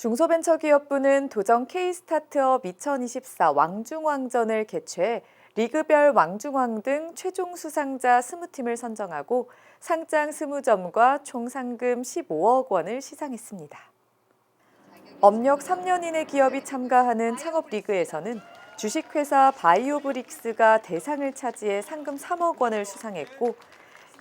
중소벤처기업부는 도전 K-스타트업 2024 왕중왕전을 개최해 리그별 왕중왕 등 최종 수상자 20팀을 선정하고 상장 20점과 총 상금 15억 원을 시상했습니다. 업력 3년인의 기업이 참가하는 창업 리그에서는 주식회사 바이오브릭스가 대상을 차지해 상금 3억 원을 수상했고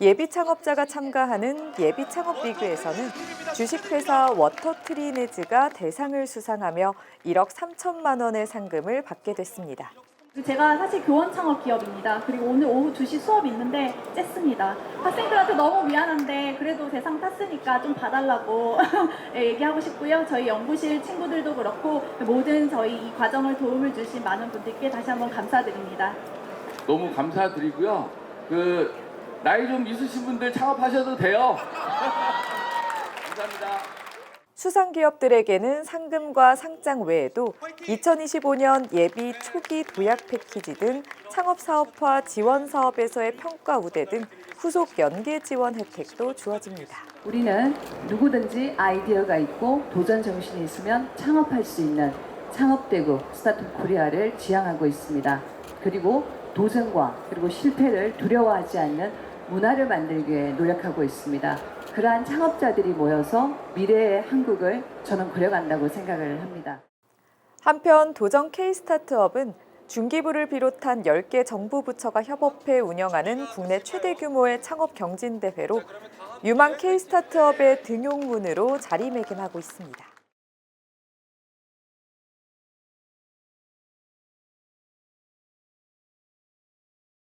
예비 창업자가 참가하는 예비 창업 리그에서는 주식회사 워터트리네즈가 대상을 수상하며 1억 3천만 원의 상금을 받게 됐습니다. 제가 사실 교원 창업 기업입니다. 그리고 오늘 오후 2시 수업이 있는데 쬐습니다. 학생들한테 너무 미안한데 그래도 대상 탔으니까 좀 봐달라고 예, 얘기하고 싶고요. 저희 연구실 친구들도 그렇고 모든 저희 이 과정을 도움을 주신 많은 분들께 다시 한번 감사드립니다. 너무 감사드리고요. 그 나이 좀 있으신 분들 창업하셔도 돼요. 감사합니다. 수상 기업들에게는 상금과 상장 외에도 2025년 예비 초기 도약 패키지 등 창업 사업화 지원 사업에서의 평가 우대 등 후속 연계 지원 혜택도 주어집니다. 우리는 누구든지 아이디어가 있고 도전 정신이 있으면 창업할 수 있는 창업대국 스타트업 코리아를 지향하고 있습니다. 그리고 도전과 그리고 실패를 두려워하지 않는 문화를 만들기 위해 노력하고 있습니다. 그러한 창업자들이 모여서 미래의 한국을 저는 그려간다고 생각을 합니다. 한편 도전 K-스타트업은 중기부를 비롯한 10개 정부 부처가 협업해 운영하는 국내 최대 규모의 창업 경진대회로 유망 K-스타트업의 등용문으로 자리매김하고 있습니다.